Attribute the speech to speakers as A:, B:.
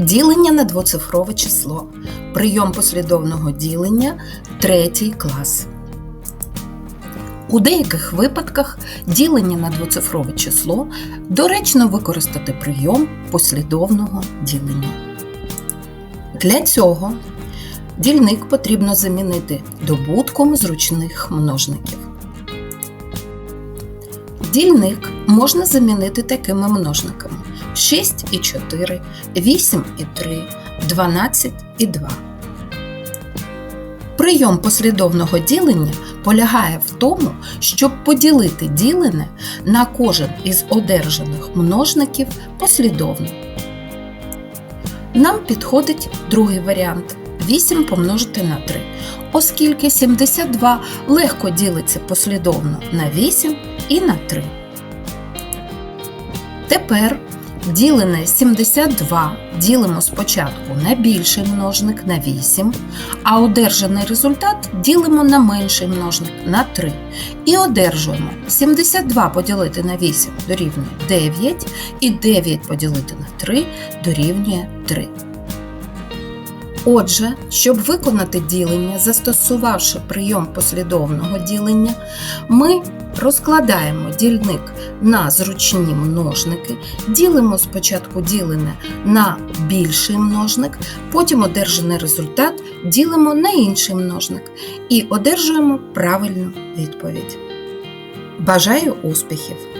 A: Ділення на двоцифрове число. Прийом послідовного ділення третій клас. У деяких випадках ділення на двоцифрове число доречно використати прийом послідовного ділення. Для цього дільник потрібно замінити добутком зручних множників. Дільник можна замінити такими множниками: 6 і 4, 8 і 3, 12 і 2. Прийом послідовного ділення полягає в тому, щоб поділити ділене на кожен із одержаних множників послідовно. Нам підходить другий варіант 8 помножити на 3, оскільки 72 легко ділиться послідовно на 8 і на 3. Тепер ділене 72 ділимо спочатку на більший множник на 8, а одержаний результат ділимо на менший множник на 3. І одержуємо 72 поділити на 8 дорівнює 9, і 9 поділити на 3 дорівнює 3. Отже, щоб виконати ділення, застосувавши прийом послідовного ділення, ми розкладаємо дільник на зручні множники, ділимо спочатку ділене на більший множник, потім одержаний результат ділимо на інший множник і одержуємо правильну відповідь. Бажаю успіхів!